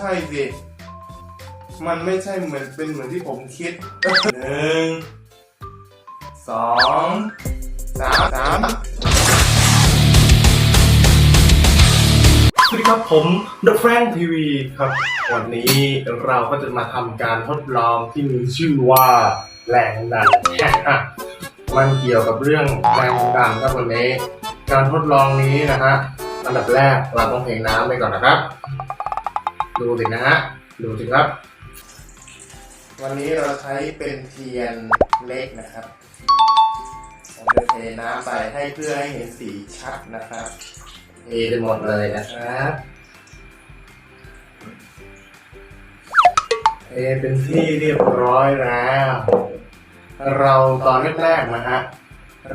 ใช่สิ มันไม่ใช่เหมือนเป็นเหมือนที่ผมคิดหนึ่งสองสามสามสวัสดีครับผม The Frank TV ครับ วันนี้เราก็จะมาทำการทดลองที่มีชื่อว่าแรงดัน มันเกี่ยวกับเรื่องแรงดันครับวันนี้ การทดลองนี้นะฮะอันดับแรกเราต้องเทน้ำไปก่อนนะครับ ดูสินะฮะ ดูสิครับ วันนี้เราใช้เป็นเทียนเล็กนะครับผมจะเทน้ำใส่ให้เพื่อให้เห็นสีชัดนะครับเทไปหมดเลยนะครับเทเป็นที่เรียบร้อยแล้ว เราตอนแรกๆนะฮะ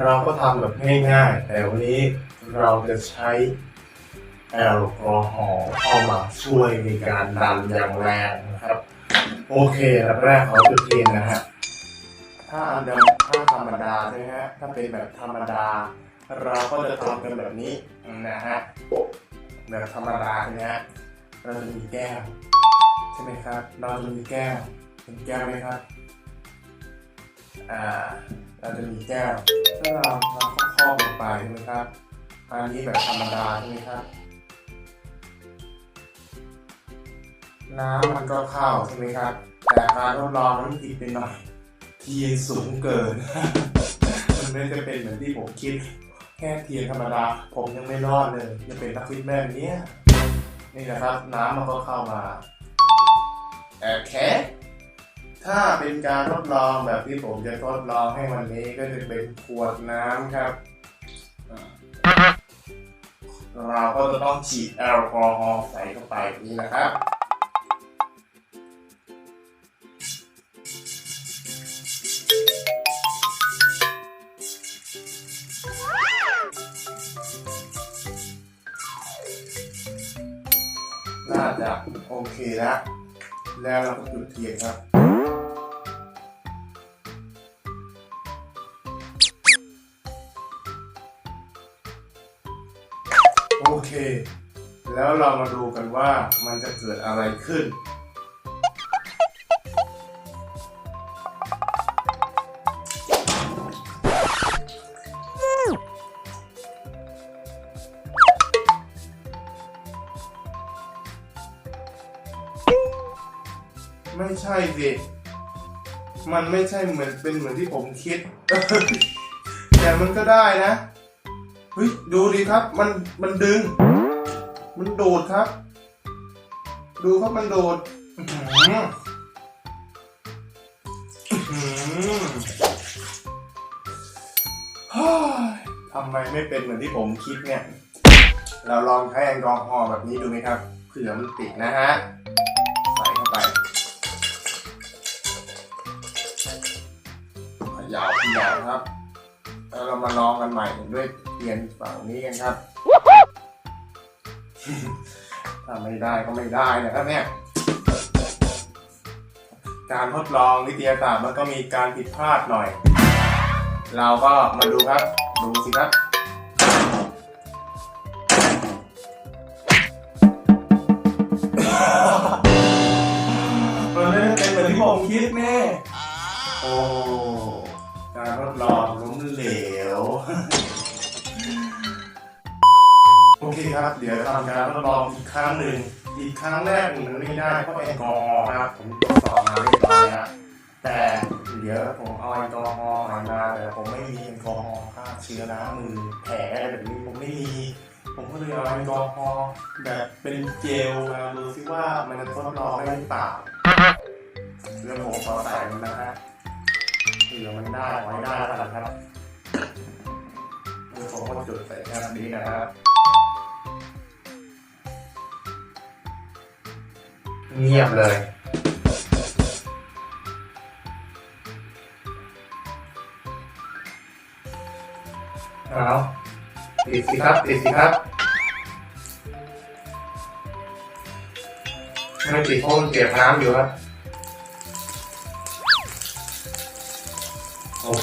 เราก็ทำแบบง่ายๆ แต่วันนี้เราจะใช้ แอลกอฮอล์เข้ามาช่วยในการดันอย่างแรงนะครับ โอเคอันดับแรกขอจุดเทียนนะฮะถ้าอันดิมถ้าธรรมดาใช่ไหมฮะถ้าเป็นแบบธรรมดา เราก็จะทำกันแบบนี้นะฮะแบบธรรมดาใช่ไหมฮะเราจะมีแก้วใช่ไหมครับ เราจะมีแก้วเห็นแก้วไหมครับอ่าเราจะมีแก้วถ้าเราเราครอบลงไปใช่ไหมครับอันนี้แบบธรรมดาใช่ไหมครับ น้ำมันก็เข้าใช่ไหมครับ แต่การทดลองนั้นผิดไปหน่อยเทียนสูงเกิน มันไม่จะเป็นเหมือนที่ผมคิด แค่เทียนธรรมดา ผมยังไม่รอดเลยจะเป็นนักฟิตแมนเนี้นี่นะครับน้ำมันก็เข้ามาโอเคถ้าเป็นการทดลองแบบที่ผมจะทดลองให้วันนี้ก็จะเป็นขวดน้ำครับ เราก็จะต้องฉีดแอลกอฮอล์ใส่เข้าไปนี้นะครับ น่าจะโอเคแล้วแล้วเราก็จุดเทียนครับโอเค แล้วเรามาดูกันว่ามันจะเกิดอะไรขึ้น มันไม่ใช่เหมือนเป็นเหมือนที่ผมคิด แต่มันก็ได้นะเฮ้ยดูดิครับมันมันดึง มันโดดครับ ดูครับมันโดดทำไมไม่เป็นเหมือนที่ผมคิดเนี่ย เราลองใช้แอลกอฮอล์แบบนี้ดูไหมครับเผื่อมันติดนะฮะ ยาวขยาวครับแล้วเรามาลองกันใหม่ด้วยเทียนฝั่งนี้กันครับถ้าไม่ได้ก็ไม่ได้นะครับเนี่ยการทดลองวิทยาศาสตร์มันก็มีการผิดพลาดหน่อย เราก็มาดูครับ ดูสิครับมันไม่ได้เป็นเหมือนที่ผมคิดแน่โอ้ การทดลองล้มเหลว โอเคครับ เดี๋ยวทำการทดลองอีกครั้งหนึ่ง อีกครั้งแรกมันไม่ได้เพราะแอลกอฮอล์นะครับ ผมทดสอบมาเรียบร้อยแล้วแต่เดี๋ยวผมเอาแอลกอฮอล์มาแต่ผมไม่มีแอลกอฮอล์ฆ่าเชื้อน้ำมือแผลอะไรแบบนี้ผมไม่มี ผมก็เลยเอาแอลกอฮอล์แบบเป็นเจลมาดูซิว่ามันจะทดลองได้หรือเปล่าเรื่องผมเอาใส่มันนะฮะ เผื่อมันได้ไว้ได้แล้วกันครับเรื่อผมก็จุดใส่แค่นี้นะครับเงียบเลยเอาติดสิครับติดสิครับ ไม่ติดเพราะมันเก็บน้ำอยู่ครับ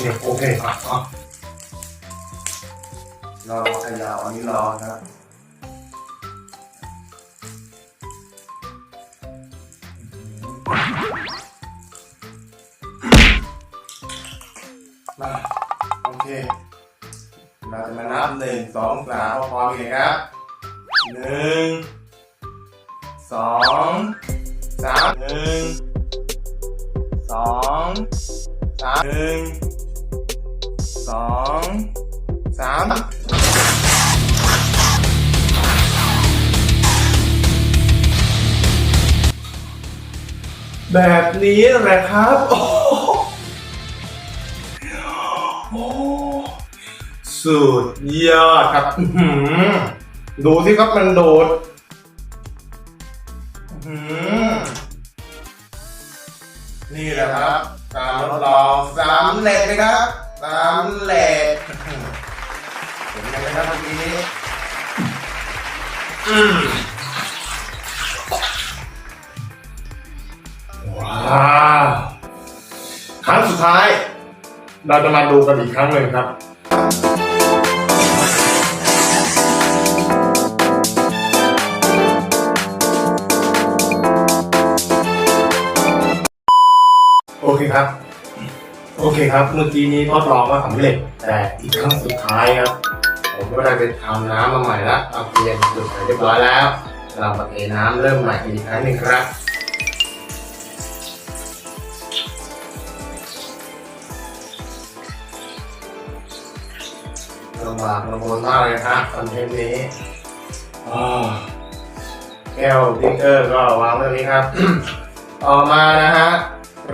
เคโอเคอะอะรอขยาวอันนี้รอครับมาโอเค เราจะมานับหนึ่งสองสามพร้อมๆกันครับหนึ่งสองสามหนึ่งสองสามหนึ่ง สองสามแบบนี้แหละครับ โอ้โหสุดยอดครับดูสิครับมันโดดนี่แหละครับ การทดลองสามเล็กนะครับ สามเหล็กเห็นไหมครับเมื่อกี้นี้ว้าวครั้งสุดท้าย เราจะมาดูกันอีกครั้งหนึ่งครับโอเคครับ โอเคครับ เมื่อกี้นี้ทดลองว่าสำเร็จ แต่อีกครั้งสุดท้ายครับ ผมก็ได้ไปทำน้ำมาใหม่ละเอาเทียนจุดใส่เรียบร้อยแล้ว เรามาเทน้ำเริ่มใหม่อีกครั้งหนึ่งครับลำบากลำบนมากเลยครับคอนเทนต์นี้แก้วพิกเกอร์ก็วางไว้ตรงนี้ครับ ต่อมานะฮะ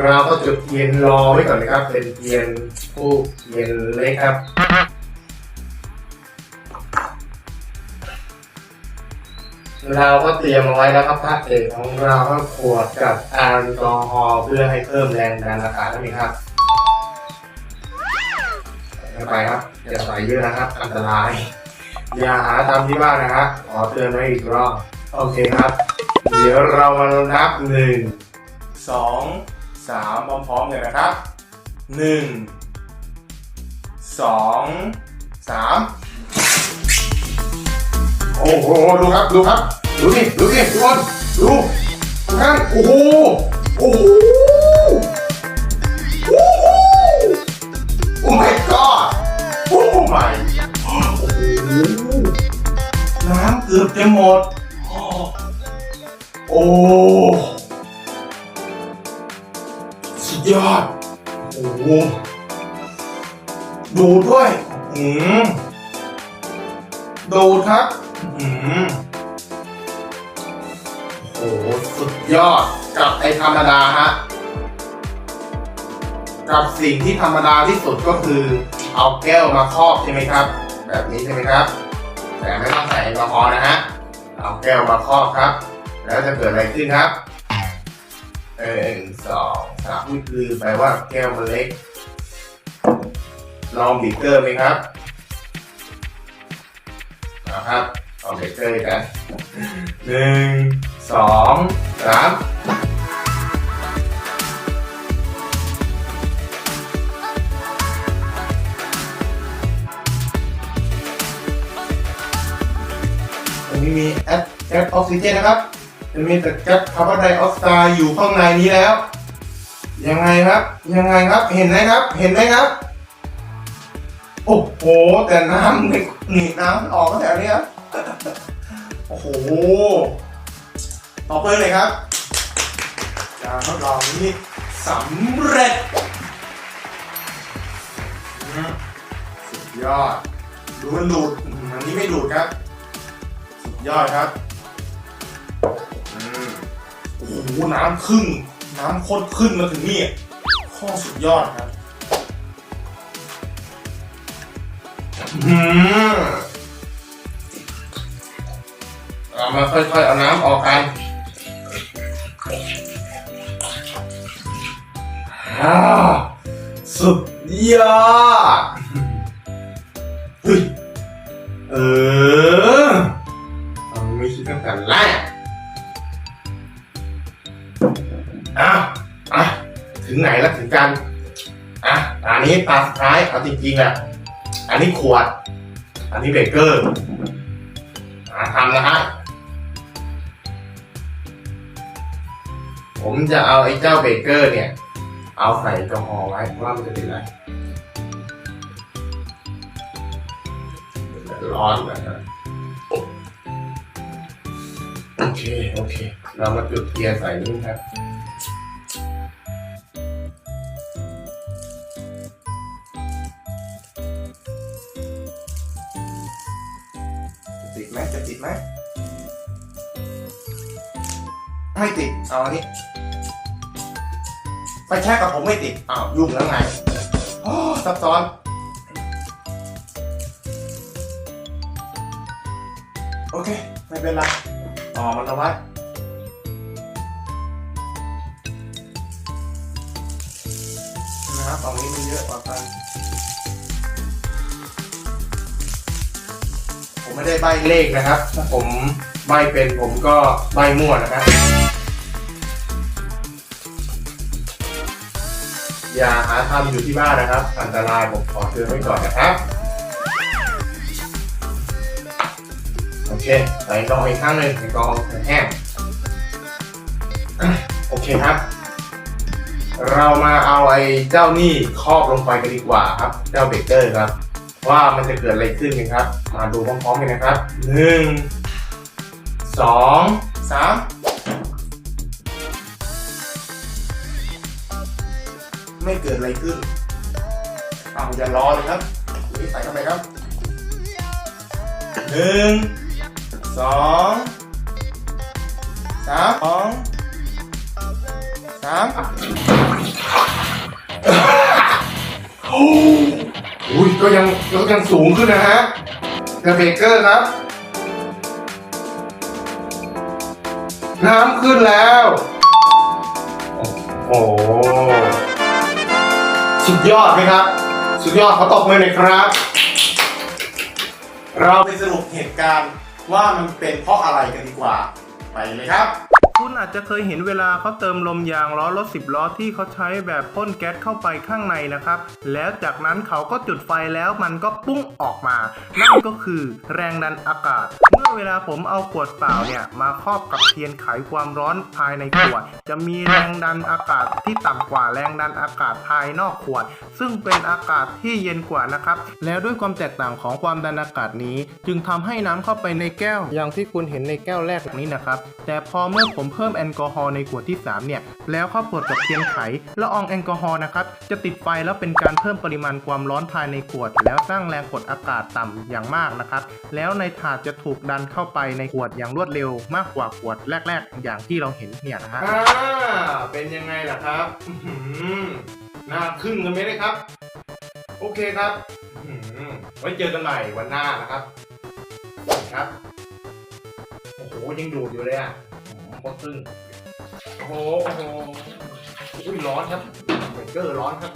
เราก็จุดเทียนรอไว้ก่อนนะครับ เป็นเทียนผู้เทียนเล็กครับ เราก็เตรียมเอาไว้แล้วครับพระเอกของเราก็ขวดกับแอลกอฮอล์เพื่อให้เพิ่มแรงดันอากาศนั่นเองครับไม่ไปครับอย่าใส่เยอะนะครับ อันตราย อย่าหาทำที่บ้านนะครับขอเตือนไว้อีกรอบโอเคครับ เดี๋ยวเรามานับหนึ่งสอง สามพร้อมๆกันนะครับหนึ่งสองสามโอ้โห ดูครับ ดูครับ ดูนี่ดูนี่ทุกคนดูทุกท่านโอ้โห โอ้โห หสุดยอดกับไอธรรมดาฮะกับสิ่งที่ธรรมดาที่สุดก็คือ เอาแก้วมาครอบใช่ไหมครับ แบบนี้ใช่ไหมครับ แต่ไม่ต้องใส่แอลกอฮอล์นะฮะเอาแก้วมาครอบครับ แล้วจะเกิดอะไรขึ้นครับเออหนึ่งสองสามนี่คือแปลว่าแก้วมันเล็ก ลองบีเกอร์ไหมครับนะครับเอาเบเกอร์กันหนึ่ง สองสามตรงนี้มีแอดแก๊สออกซิเจนนะครับจะมีแต่แก๊สคาร์บอนไดออกไซด์อยู่ข้างในนี้แล้ว ยังไงครับ ยังไงครับ เห็นไหมครับ เห็นไหมครับ โอ้โห แต่น้ำนี่นี่น้ำออกตั้งแต่เนี้ยโอ้โห ต่อไปเลยครับ การทดลองนี้สำเร็จสุดยอด ดูมันดูดอันนี้ไม่ดูดครับ สุดยอดครับโอ้โห น้ำขึ้น น้ำข้นขึ้นมาถึงนี่ ข้อสุดยอดครับอืมเรามาค่อยๆ เอาน้ำออกกัน สุดยอดเฮ้ยเออเราไม่คิดตั้งแต่แรกอะอะถึงไหนแล้วถึงกันอะอันนี้ตาสุดท้ายเอาจริงๆอะอันนี้ขวด อันนี้เบเกอร์ ผมจะเอาไอ้เจ้าเบเกอร์เนี่ย เอาใส่กระหอไว้ว่ามันจะเป็นอะไรร้อนนะครับโอเค โอเค เรามาจุดเทียนใส่นี่ครับจะติดไหมจะติดไหมไม่ติด เอาอันนี้ ไฟแช่กับผมไม่ติด อ้าว ยุ่งแล้วไงโอ้ซับซ้อนโอเค ไม่เป็นไรต่อมันเอาไว้นะครับตรงนี้มันเยอะกว่ากัน ผมไม่ได้ใบเลขนะครับ ถ้าผมใบเป็นผมก็ใบมั่วนะครับ อย่าหาทำอยู่ที่บ้านนะครับ อันตรายผมขอเตือนไว้ก่อนนะครับ โอเคใส่กองอีกครั้งหนึ่งใส่กองแห้งโอเคครับ เรามาเอาไอ้เจ้านี่ครอบลงไปกันดีกว่าครับ เจ้าเบเกอร์ครับ ว่ามันจะเกิดอะไรขึ้นกันครับ มาดูพร้อมๆกันนะครับหนึ่งสองสาม ไม่เกิดอะไรขึ้นเอาอย่ารอเลยครับนี่ใส่เข้าไปครับหนึ่งสองสามสองสามอุ้ยก็ยังก็ยังสูงขึ้นนะฮะเดอะเบเกอร์ครับ น้ำขึ้นแล้ว โอ้โห สุดยอดไหมครับ สุดยอดเขาตบมือหน่อยครับ เราไปสรุปเหตุการณ์ว่ามันเป็นเพราะอะไรกันดีกว่า ไปเลยครับ คุณอาจจะเคยเห็นเวลาเขาเติมลมยางล้อรถสิบล้อที่เขาใช้แบบพ่นแก๊สเข้าไปข้างในนะครับ แล้วจากนั้นเขาก็จุดไฟแล้วมันก็ปุ้งออกมา นั่นก็คือแรงดันอากาศ เมื่อเวลาผมเอาขวดเปล่าเนี่ยมาครอบกับเทียนไขความร้อนภายในขวด จะมีแรงดันอากาศที่ต่ำกว่าแรงดันอากาศภายนอกขวด ซึ่งเป็นอากาศที่เย็นกว่านะครับ แล้วด้วยความแตกต่างของความดันอากาศนี้ จึงทำให้น้ำเข้าไปในแก้ว อย่างที่คุณเห็นในแก้วแรกนี้นะครับ แต่พอเมื่อผมมเพิ่มแอลกอฮอล์ในขวดที่ 3 เนี่ย แล้วเข้าปดกับเทียนไขละอองแอลกอฮอล์นะครับ จะติดไฟแล้วเป็นการเพิ่มปริมาณความร้อนภายในขวด แล้วสร้างแรงกดอากาศต่ำอย่างมากนะครับ แล้วในถาดจะถูกดันเข้าไปในขวดอย่างรวดเร็วมากกว่าขวดแรก ๆ อย่างที่เราเห็นเนี่ยนะฮะอ่าเป็นยังไงล่ะครับหน้าขึ้นกันไหมเลยครับ โอเคครับไว้เจอกันใหม่วันหน้านะครับครับ โอ้โห ยังดูดอยู่เลยอะ โอ้โหโคตรตึงโอ้โหโอ้โหอุ้ยร้อนครับเบรกเกอร์ร้อนครับ